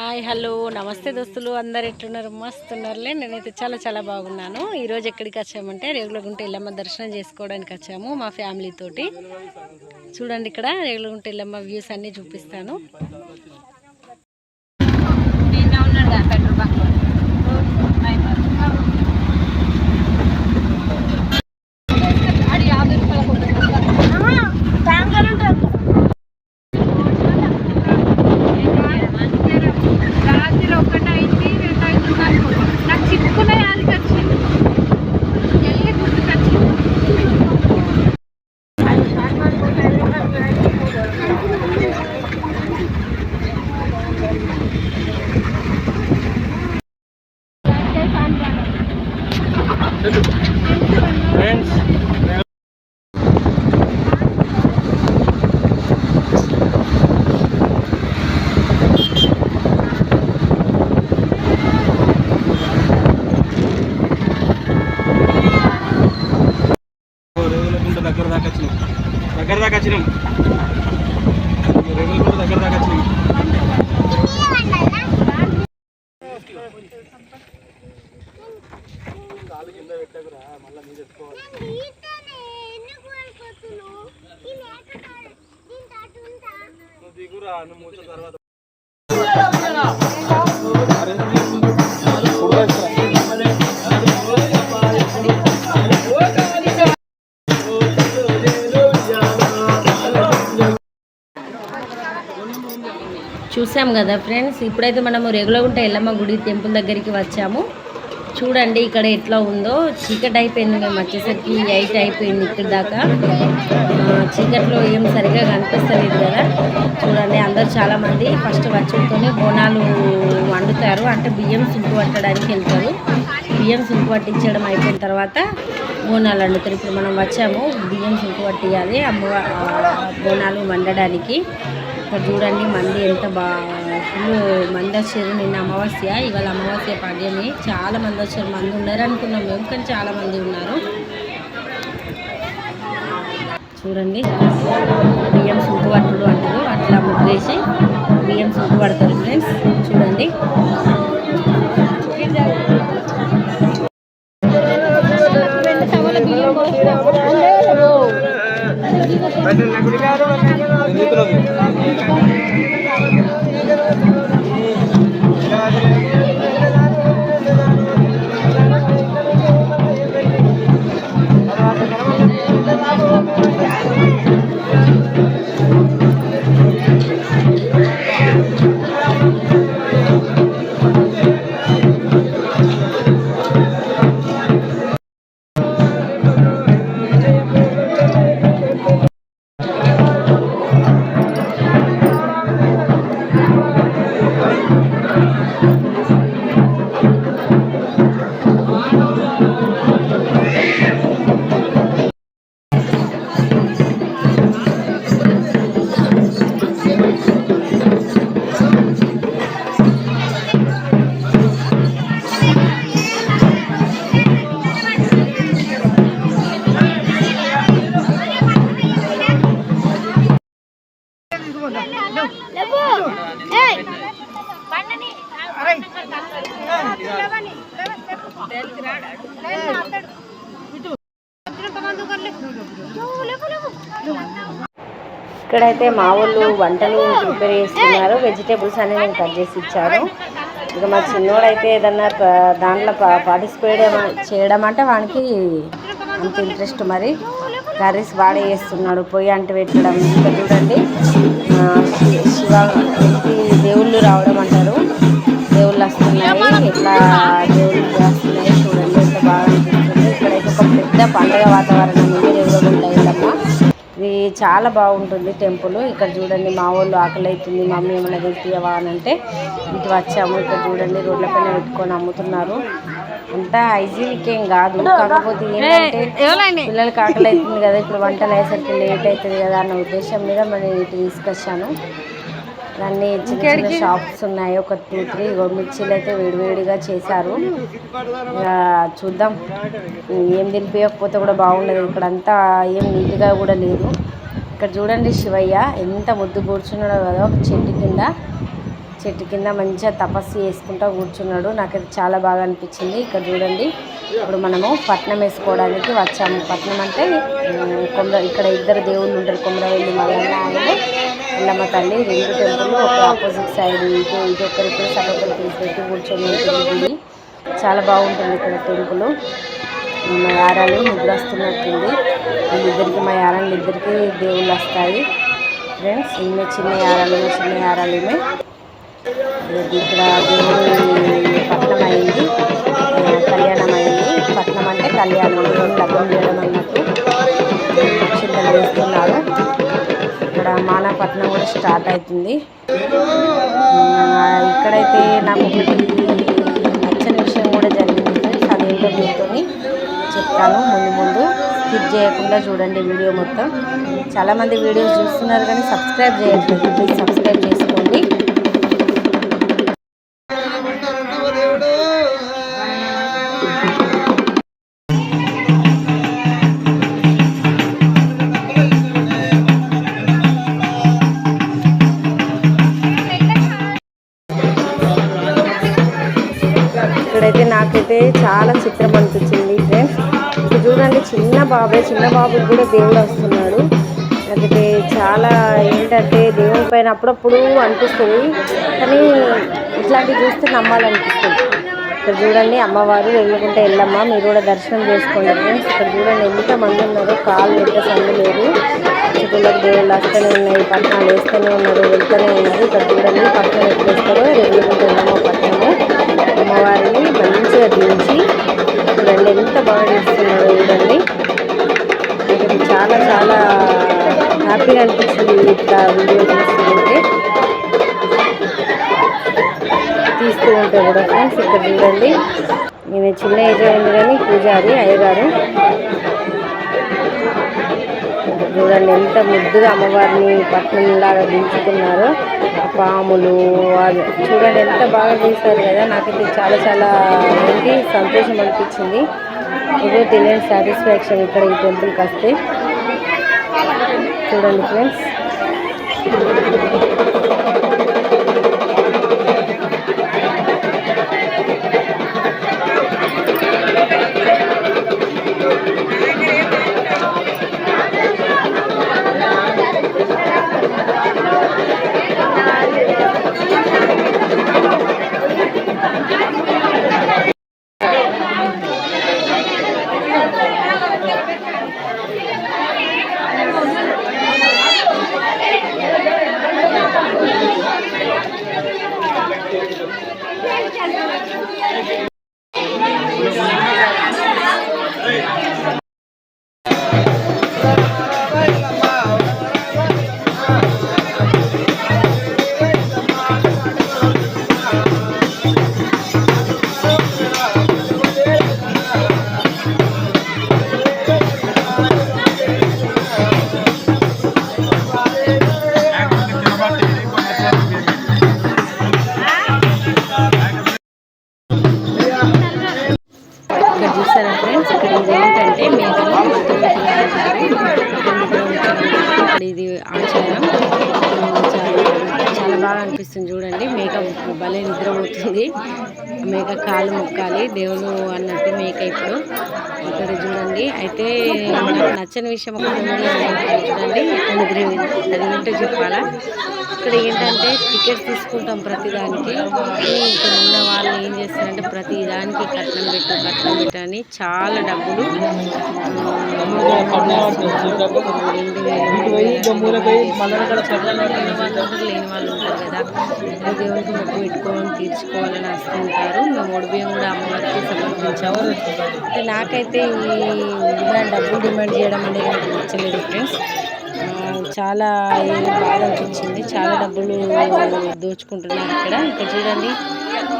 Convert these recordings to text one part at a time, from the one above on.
Hi hello. నమస్తే దోస్తులు. అందరు ఎట్లున్నారు? మస్తున్నారులే. నేనైతే చాలా చాలా బాగున్నాను. ఈరోజు ఎక్కడికి వచ్చామంటే రేగులగుంట ఇల్లమ్మ దర్శనం చేసుకోవడానికి వచ్చాము మా ఫ్యామిలీ తోటి. చూడండి ఇక్కడ రేగులగుంట ఇల్లమ్మ వ్యూస్ అన్నీ చూపిస్తాను రాత్రి ఒకటి అయింది రెండు అయింది నాకు చిక్కుకున్న యాదికి వచ్చింది వెళ్ళి గుర్తుకొచ్చింది ఫ్రెండ్స్ రేగులకుంట దగ్గర దాకా వచ్చినాం దగ్గర దాకా వచ్చినాం రేగులకుంట దగ్గర దాకా వచ్చినాం కాలు కింద పెట్టకురా మళ్ళీ మీద ఎత్తుకోవాలి. నువ్వు దిగురా నువ్వు మూత తర్వాత చూసాం కదా ఫ్రెండ్స్ ఇప్పుడైతే మనము రెగ్యులర్గుంట ఎల్లమ్మ గుడి టెంపుల్ దగ్గరికి వచ్చాము. చూడండి ఇక్కడ ఎట్లా ఉందో. చీకటి అయిపోయింది మేము వచ్చేసరికి ఎయిట్ అయిపోయింది ఇక్కడ దాకా. చీకట్లో ఏం సరిగా కనిపిస్తలేదు కదా. చూడండి అందరు చాలామంది ఫస్ట్ వచ్చుతోనే బోనాలు వండుతారు. అంటే బియ్యం సుంపు పట్టడానికి వెళ్తారు. బియ్యం సుంపు పట్టించడం అయిపోయిన తర్వాత బోనాలు వండుతారు. ఇప్పుడు మనం వచ్చాము బియ్యం సుంపు పట్టియాలి. అమ్మ బోనాలు వండడానికి. ఇక్కడ చూడండి మంది ఎంత బాగా మంది వచ్చారు. నిన్న అమావాస్య ఇవాళ అమావాస్య పాడ్యమే చాలా మంది వచ్చారు. మంది ఉన్నారు అనుకున్నాం మేము కానీ చాలా మంది ఉన్నారు. చూడండి. బియ్యం సుంకు పట్టుడు అంటారు. అట్లా ముగ్గేసి బియ్యం సుంకు పడతారు ఫ్రెండ్స్ చూడండి. Bravo! ఇక్కడైతే మా వాళ్ళు వంటలు ప్రిపేర్ చేస్తున్నారు. వెజిటేబుల్స్ అనేది నేను కట్ చేసి ఇచ్చాను. ఇక మా చిన్నోడైతే ఏదన్నా దాంట్లో పార్టిసిపేట్ చేయడం అంటే వానికి అంత ఇంట్రెస్ట్ మరి. కర్రీస్ వాడే చేస్తున్నాడు. పొయ్యి అంటు పెట్టడం చూడండి. శివ దేవుళ్ళు రావడం అంటారు. దేవుళ్ళు వస్తున్నాయి. ఇట్లా దేవుళ్ళు పెద్ద పండగ వాతావరణం ఉంది రేగులగుంట ఇల్లమ్మ ఇది చాలా బాగుంటుంది టెంపుల్. ఇక్కడ చూడండి మా వాళ్ళు ఆకలి అవుతుంది మమ్మీ ఏమైనా తెచ్చియవా అని అంటే ఇటు వచ్చాము ఇక్కడ చూడండి రోడ్ల పైన పెట్టుకొని అమ్ముతున్నారు. అంతా హైజీనిక్ ఏం కాదు. కాకపోతే ఏంటంటే పిల్లలకి ఆకలి అవుతుంది కదా ఇప్పుడు వంటలు అయ్యేసరికి లేట్ అవుతుంది కదా అన్న ఉద్దేశం మీద మనం ఇటు తీసుకొచ్చాను అన్ని చిన్న చిన్న షాప్స్ ఉన్నాయి. ఒక టూ త్రీ మిర్చీలు అయితే వేడివేడిగా చేశారు. చూద్దాం. ఏం తినిపించకపోతే కూడా బాగుండదు. ఇక్కడ అంతా ఏం నీట్గా కూడా లేదు. ఇక్కడ చూడండి శివయ్య ఎంత ముద్దు కూర్చున్నాడో కదా ఒక చెట్టు కింద. చెట్టు కింద మంచిగా తపస్సు చేసుకుంటా కూర్చున్నాడు. నాకు అది చాలా బాగా అనిపించింది. ఇక్కడ చూడండి. ఇప్పుడు మనము పట్నం వేసుకోవడానికి వచ్చాము. పట్నం అంటే కొమర ఇక్కడ ఇద్దరు దేవుళ్ళు ఉంటారు. కొమరవెల్లి మల్లన్న ఆయన ఎల్లమ్మ తల్లి రెండు టెంపుల్ ఒక ఆపోజిట్ సైడ్ ఇటు ఇటు ఒకరికి సగొకరు తీసుకెళ్ళి కూర్చొని ఉంటుంది చాలా బాగుంటుంది ఇక్కడ టెంపుల్. మా యారాలు నిద్ర వస్తున్నట్టుంది. వీళ్ళిద్దరికి మా యారాలు ఇద్దరికి దేవుళ్ళు వస్తాయి. ఫ్రెండ్స్ ఈమె చిన్న యారాలు చిన్న యారాలు ఈమె ఇక్కడ దేవుడి పట్నం అయింది. కళ్యాణం అయింది. పట్నం అంటే కళ్యాణం లగ్నం చేయడం అన్నట్టు. చింతలు వేస్తున్నారు. ఇక్కడ మానాపట్నం కూడా స్టార్ట్ అవుతుంది. ఇక్కడైతే నాకు ఒకటి నచ్చని విషయం కూడా జరిగింది అది అదేంటో మీతో చెప్తాను. ముందు ముందు స్కిప్ చేయకుండా చూడండి వీడియో మొత్తం. చాలామంది వీడియోస్ చూస్తున్నారు కానీ సబ్స్క్రైబ్ చేయట్లేదు. ప్లీజ్ సబ్స్క్రైబ్ బాబాయ్ చిన్న బాబుకి కూడా దేవుడు వస్తున్నాడు. నాకైతే చాలా ఏంటంటే దేవుడి పైన అప్పుడప్పుడు అనిపిస్తుంది. కానీ ఇట్లాంటివి చూస్తే నమ్మాలనిపిస్తుంది. ఇక్కడ చూడండి అమ్మవారు వెళ్ళకుంటే వెళ్ళమ్మ మీరు కూడా దర్శనం చేసుకోండి ఫ్రెండ్స్ ఇక్కడ చూడండి ఎంత మంది ఉన్నారు కాళ్ళు ఎంత సందు లేదు చుట్టూలకు దేవుళ్ళు వస్తూనే ఉన్నాయి పట్టణాలు వేస్తూనే ఉన్నారు వెళ్తూనే ఉన్నారు. ఇక్కడ చూడండి పట్టణం ఎట్లా కూడా ఫ్రెండ్స్ ఇక్కడ చూడండి. నేను చిన్న ఏజ్ ఉంది కానీ పూజారి అయ్యగారు. చూడండి ఎంత ముద్దుగా అమ్మవారిని పట్నంలాగా దించుకున్నారు. పాములు అది చూడండి ఎంత బాగా తీస్తారు కదా. నాకైతే చాలా చాలా ఏంటి సంతోషం అనిపించింది. ఇదే తెలియని సాటిస్ఫాక్షన్ ఇక్కడ ఈ టెంపుల్కి వస్తే. చూడండి ఫ్రెండ్స్. ఇక్కడ ఇక్కడ బాగా అనిపిస్తుంది చూడండి. మేక భలే నిద్రపోతుంది. మేక కాలు మొక్కాలి. దేవుడు అన్నట్టు మేక ఇప్పుడు ఇక్కడ చూడండి. అయితే నాకు నచ్చని విషయం ఒకటి అంటే చూడండి. ఇక్కడ నిద్ర అది ఏంటో చెప్పాలా? ఇక్కడ ఏంటంటే టికెట్ తీసుకుంటాం ప్రతిదానికి. ఇక్కడ ఉన్న వాళ్ళు ఏం చేస్తారంటే ప్రతి దానికి కట్నం పెట్టు కట్నం పెట్టు అని చాలా డబ్బులు లేని వాళ్ళు ఉంటారు కదా. ఏ దేవునికి మొక్కు పెట్టుకోవాలని తీర్చుకోవాలని వస్తుంటారు మేము ఒడిబియ్యం కూడా అమ్మవారికి సమర్పించాము అంటే నాకైతే ఈ డిమాండ్ డబ్బులు డిమాండ్ చేయడం అనేది నాకు నచ్చలేదు ఫ్రెండ్స్. చాలా బాధ అనిపించింది. చాలా డబ్బులు దోచుకుంటున్నారు ఇక్కడ. ఇక్కడ చూడండి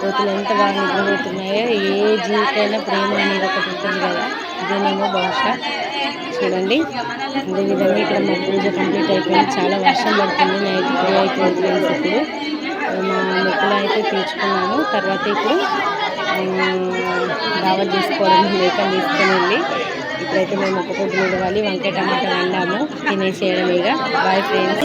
కోతులు ఎంత బాగా నిద్రపోతున్నాయో. ఏ జీవికైనా ప్రేమ అనేది ఒకటి ఉంటుంది కదా. ఇదేనేమో భాష. చూడండి. అదేవిధంగా ఇక్కడ మా పూజ కంప్లీట్ అయిపోయింది. చాలా వర్షం పడుతుంది. నైట్ త్రీ అవుతుంది ఫ్రెండ్స్ ఇప్పుడు. మా మొక్కలు అయితే తీర్చుకున్నాము. తర్వాత ఇప్పుడు దావత్ చేసుకోవడం మేకని తీసుకుని వెళ్ళి ఇప్పుడైతే మేము ఒక్క పొద్దు నిలవాలి వంకాయ టమాటా వండాము. తినేసేయడం ఇక. Bye friends